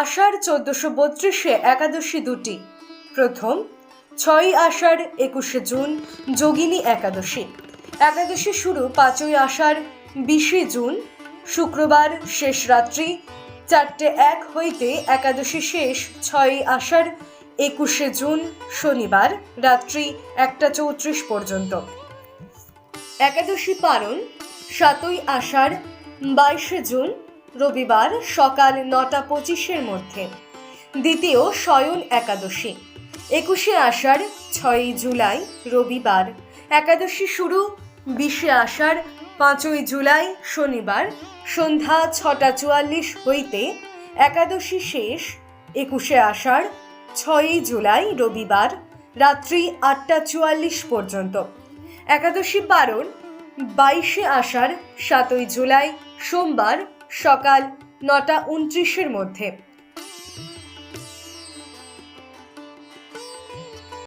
আষাঢ় চোদ্দশো বত্রিশে একাদশী দুটি। প্রথম, ছয়ই আষাঢ় একুশে জুন, যোগিনী একাদশী। একাদশী শুরু পাঁচই আষাঢ়, বিশে জুন, শুক্রবার শেষ রাত্রি, চারটে এক হইতে একাদশী শেষ, ছয়ই আষাঢ়, একুশে জুন, শনিবার রাত্রি একটা চৌত্রিশ পর্যন্ত। একাদশী পালন সাতই আষাঢ়, বাইশে জুন রবিবার সকাল নটা পঁচিশের মধ্যে। দ্বিতীয় শয়ন একাদশী। একুশে আষাঢ়, ছয়ই জুলাই, রবিবার। একাদশী শুরু, বিশে আষাঢ়, পাঁচই জুলাই, শনিবার। সন্ধ্যা ছটা চুয়াল্লিশ হইতে একাদশী শেষ, একুশে আষাঢ়, ছয়ই জুলাই, রবিবার, রাত্রি আটটা চুয়াল্লিশ পর্যন্ত। একাদশী পারণ, বাইশে আষাঢ়, সাতই জুলাই, সোমবার সকাল নটা উনত্রিশের মধ্যে।